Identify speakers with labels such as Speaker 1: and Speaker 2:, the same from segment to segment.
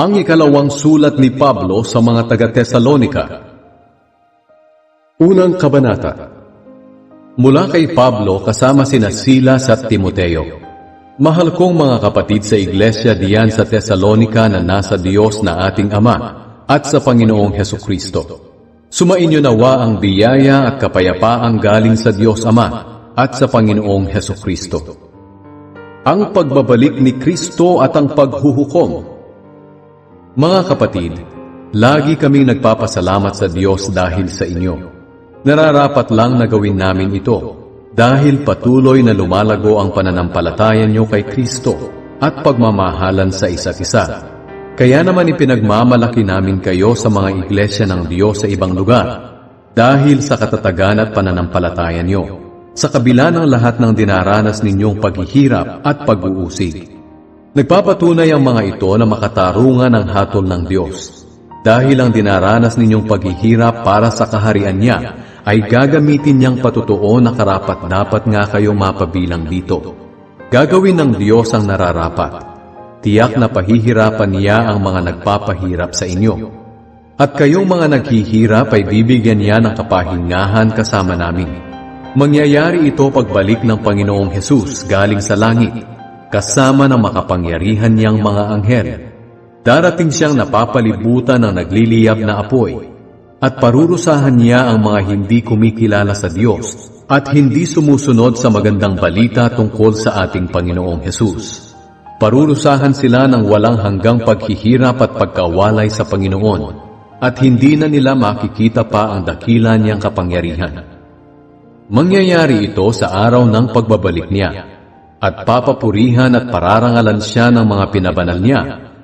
Speaker 1: Ang ikalawang sulat ni Pablo sa mga taga-Tesalonika. Unang kabanata. Mula kay Pablo kasama sina Silas at Timoteo. Mahal kong mga kapatid sa iglesia diyan sa Tesalonika na nasa Diyos na ating Ama at sa Panginoong Heso Kristo. Sumainyo nawa ang biyaya at kapayapaang galing sa Diyos Ama at sa Panginoong Heso Kristo. Ang pagbabalik ni Kristo at ang paghuhukom mga kapatid, lagi kaming nagpapasalamat sa Diyos dahil sa inyo. Nararapat lang na gawin namin ito dahil patuloy na lumalago ang pananampalataya nyo kay Kristo at pagmamahalan sa isa't isa. Kaya naman ipinagmamalaki namin kayo sa mga iglesia ng Diyos sa ibang lugar dahil sa katatagan at pananampalataya nyo. Sa kabila ng lahat ng dinaranas ninyong paghihirap at pag-uusig. Nagpapatunay ang mga ito na makatarungan ang hatol ng Diyos. Dahil ang dinaranas ninyong paghihirap para sa kaharian niya ay gagamitin niyang patutuo na karapat dapat nga kayong mapabilang dito. Gagawin ng Diyos ang nararapat. Tiyak na pahihirapan niya ang mga nagpapahirap sa inyo. At kayong mga naghihirap ay bibigyan niya ng kapahingahan kasama namin. Mangyayari ito pagbalik ng Panginoong Hesus galing sa langit kasama ng makapangyarihan niyang mga anghel. Darating siyang napapalibutan ng nagliliyab na apoy, at parurusahan niya ang mga hindi kumikilala sa Diyos at hindi sumusunod sa magandang balita tungkol sa ating Panginoong Hesus. Parurusahan sila ng walang hanggang paghihirap at pagkawalay sa Panginoon, at hindi na nila makikita pa ang dakila niyang kapangyarihan. Mangyayari ito sa araw ng pagbabalik niya, at papapurihan at pararangalan siya ng mga pinabanal niya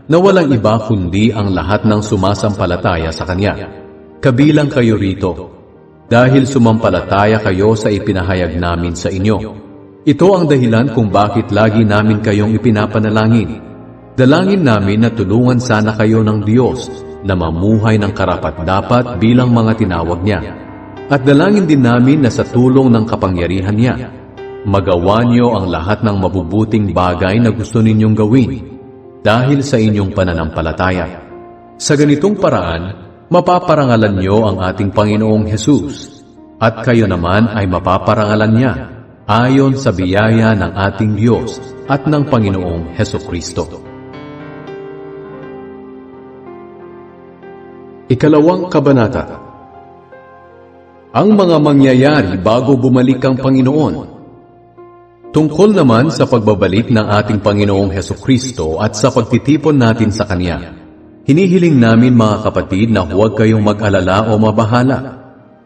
Speaker 1: na walang iba kundi ang lahat ng sumasampalataya sa Kanya. Kabilang kayo rito, dahil sumampalataya kayo sa ipinahayag namin sa inyo. Ito ang dahilan kung bakit lagi namin kayong ipinapanalangin. Dalangin namin na tulungan sana kayo ng Diyos na mamuhay ng karapat-dapat bilang mga tinawag niya. At dalangin din namin na sa tulong ng kapangyarihan niya, magawa niyo ang lahat ng mabubuting bagay na gusto ninyong gawin dahil sa inyong pananampalataya. Sa ganitong paraan, mapaparangalan niyo ang ating Panginoong Hesus at kayo naman ay mapaparangalan niya ayon sa biyaya ng ating Diyos at ng Panginoong Heso Kristo. Ikalawang Kabanata Ang mga mangyayari bago bumalik ang Panginoon Tungkol naman sa pagbabalik ng ating Panginoong Heso Kristo at sa pagtitipon natin sa Kanya, hinihiling namin mga kapatid na huwag kayong mag-alala o mabahala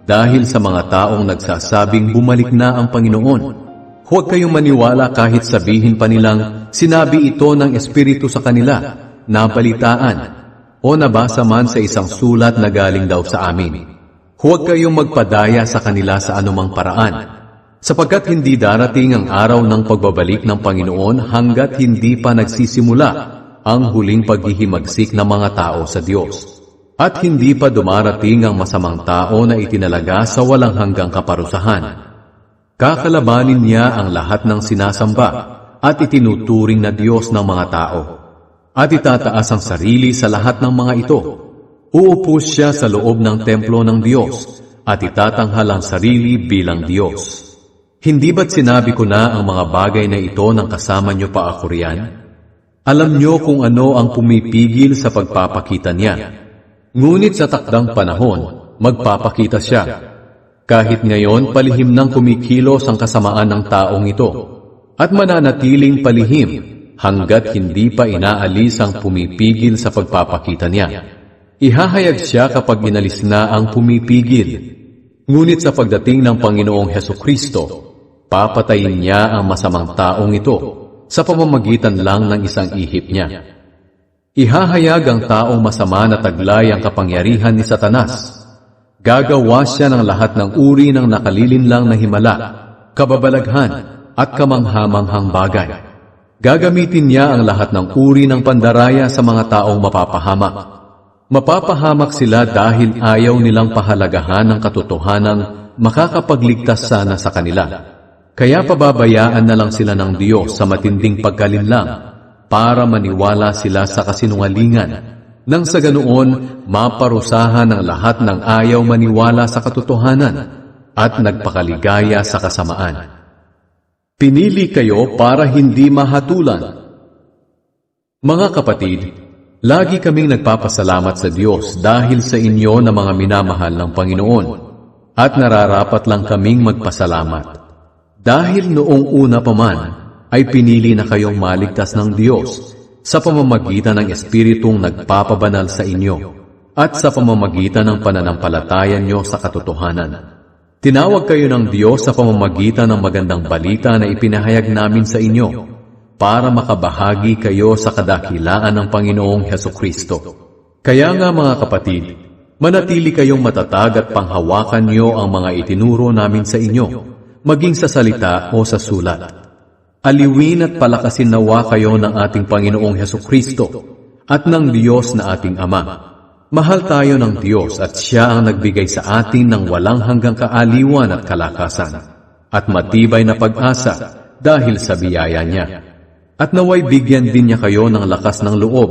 Speaker 1: dahil sa mga taong nagsasabing bumalik na ang Panginoon. Huwag kayong maniwala kahit sabihin pa nilang sinabi ito ng Espiritu sa kanila, nabalitaan, o nabasa man sa isang sulat na galing daw sa amin. Huwag kayong magpadaya sa kanila sa anumang paraan sapagkat hindi darating ang araw ng pagbabalik ng Panginoon hanggat hindi pa nagsisimula ang huling paghihimagsik ng mga tao sa Diyos. At hindi pa dumarating ang masamang tao na itinalaga sa walang hanggang kaparusahan. Kakalabanin niya ang lahat ng sinasamba at itinuturing na Diyos ng mga tao. At itataas ang sarili sa lahat ng mga ito. Uupos siya sa loob ng templo ng Diyos at itatanghal ang sarili bilang Diyos. Hindi ba't sinabi ko na ang mga bagay na ito nang kasama niyo pa ako riyan? Alam niyo kung ano ang pumipigil sa pagpapakita niya. Ngunit sa takdang panahon, magpapakita siya. Kahit ngayon palihim nang kumikilos ang kasamaan ng taong ito, at mananatiling palihim hanggat hindi pa inaalis ang pumipigil sa pagpapakita niya. Ihahayag siya kapag inalis na ang pumipigil. Ngunit sa pagdating ng Panginoong Heso Kristo, papatayin niya ang masamang taong ito sa pamamagitan lang ng isang ihip niya. Ihahayag ang taong masama na taglay ang kapangyarihan ni Satanas. Gagawa siya ng lahat ng uri ng nakalilinlang na himala, kababalaghan at kamanghamanghang bagay. Gagamitin niya ang lahat ng uri ng pandaraya sa mga taong mapapahamak. Mapapahamak sila dahil ayaw nilang pahalagahan ng katotohanang makakapagligtas sana sa kanila. Kaya pababayaan na lang sila ng Diyos sa matinding pagkalinlang para maniwala sila sa kasinungalingan nang sa ganoon maparusahan ang lahat ng ayaw maniwala sa katotohanan at nagpakaligaya sa kasamaan. Pinili kayo para hindi mahatulan. Mga kapatid, lagi kaming nagpapasalamat sa Diyos dahil sa inyo na mga minamahal ng Panginoon at nararapat lang kaming magpasalamat. Dahil noong una pa man ay pinili na kayong maligtas ng Diyos sa pamamagitan ng Espiritong nagpapabanal sa inyo at sa pamamagitan ng pananampalatayan nyo sa katotohanan. Tinawag kayo ng Diyos sa pamamagitan ng magandang balita na ipinahayag namin sa inyo para makabahagi kayo sa kadakilaan ng Panginoong Heso Kristo. Kaya nga mga kapatid, manatili kayong matatag at panghawakan nyo ang mga itinuro namin sa inyo, maging sa salita o sa sulat. Aliwin at palakasin nawa kayo ng ating Panginoong Heso Kristo at ng Diyos na ating Ama. Mahal tayo ng Diyos at Siya ang nagbigay sa atin ng walang hanggang kaaliwan at kalakasan at matibay na pag-asa dahil sa biyaya niya. At naway bigyan din niya kayo ng lakas ng loob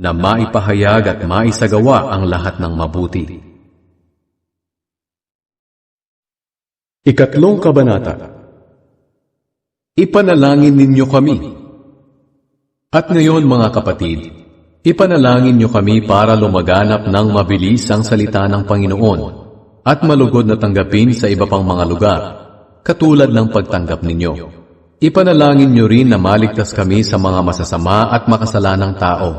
Speaker 1: na maipahayag at maisagawa ang lahat ng mabuti. Ikatlong Kabanata Ipanalangin ninyo kami. At ngayon mga kapatid, Ipanalangin niyo kami para lumaganap ng mabilis ang salita ng Panginoon at malugod na tanggapin sa iba pang mga lugar, katulad ng pagtanggap ninyo. Ipanalangin niyo rin na maligtas kami sa mga masasama at makasalanang tao,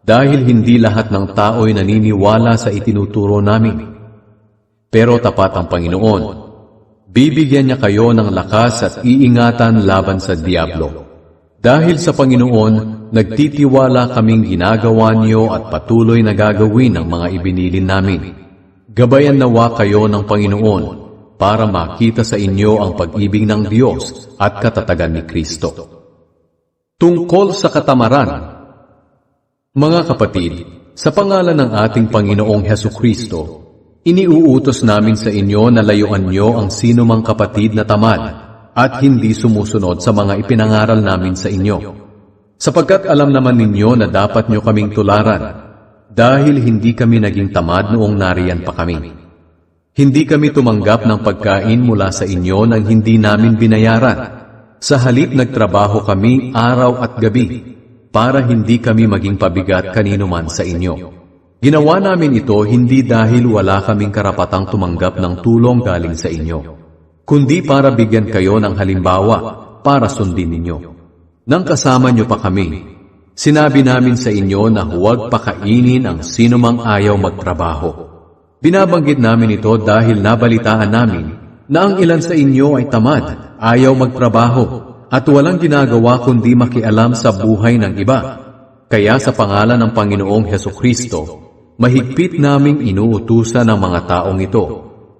Speaker 1: dahil hindi lahat ng tao'y naniniwala sa itinuturo namin. Pero tapat ang Panginoon. Bibigyan niya kayo ng lakas at iingatan laban sa Diablo. Dahil sa Panginoon, nagtitiwala kaming ginagawa niyo at patuloy na gagawin ang mga ibinilin namin. Gabayan nawa kayo ng Panginoon para makita sa inyo ang pag-ibig ng Diyos at katatagan ni Kristo. Tungkol sa katamaran, mga kapatid, sa pangalan ng ating Panginoong Heso Kristo, iniuutos namin sa inyo na layuan niyo ang sinumang kapatid na tamad at hindi sumusunod sa mga ipinangaral namin sa inyo. Sapagkat alam naman ninyo na dapat nyo kaming tularan, dahil hindi kami naging tamad noong nariyan pa kami. Hindi kami tumanggap ng pagkain mula sa inyo nang hindi namin binayaran. Sa halip nagtrabaho kami araw at gabi para hindi kami maging pabigat kanino man sa inyo. Ginawa namin ito hindi dahil wala kaming karapatang tumanggap ng tulong galing sa inyo kundi para bigyan kayo ng halimbawa para sundin ninyo. Nang kasama nyo pa kami, sinabi namin sa inyo na huwag pakainin ang sinumang ayaw magtrabaho. Binabanggit namin ito dahil nabalitaan namin na ang ilan sa inyo ay tamad, ayaw magtrabaho, at walang ginagawa kundi makialam sa buhay ng iba. Kaya sa pangalan ng Panginoong Heso Kristo, mahigpit naming inuutusan ng mga taong ito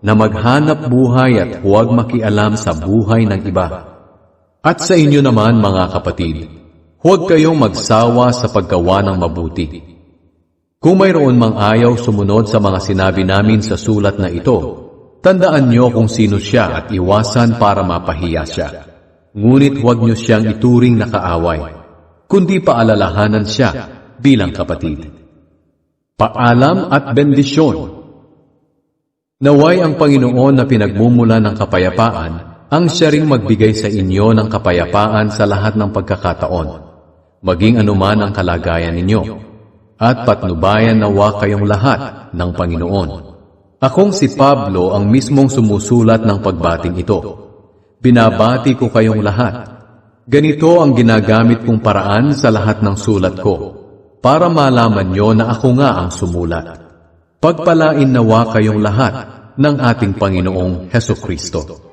Speaker 1: na maghanap buhay at huwag makialam sa buhay ng iba. At sa inyo naman mga kapatid, huwag kayong magsawa sa paggawa ng mabuti. Kung mayroon mang ayaw sumunod sa mga sinabi namin sa sulat na ito, tandaan niyo kung sino siya at iwasan para mapahiya siya. Ngunit huwag niyo siyang ituring na kaaway, kundi paalalahanan siya bilang kapatid. Paalam at bendisyon Naway ang Panginoon na pinagmumula ng kapayapaan ang siya ring magbigay sa inyo ng kapayapaan sa lahat ng pagkakataon, maging anuman ang kalagayan ninyo, at patnubayan nawa kayong lahat ng Panginoon. Akong si Pablo ang mismong sumusulat ng pagbating ito. Binabati ko kayong lahat. Ganito ang ginagamit kong paraan sa lahat ng sulat ko, para malaman nyo na ako nga ang sumulat. Pagpalain nawa kayong lahat ng ating Panginoong Heso Kristo.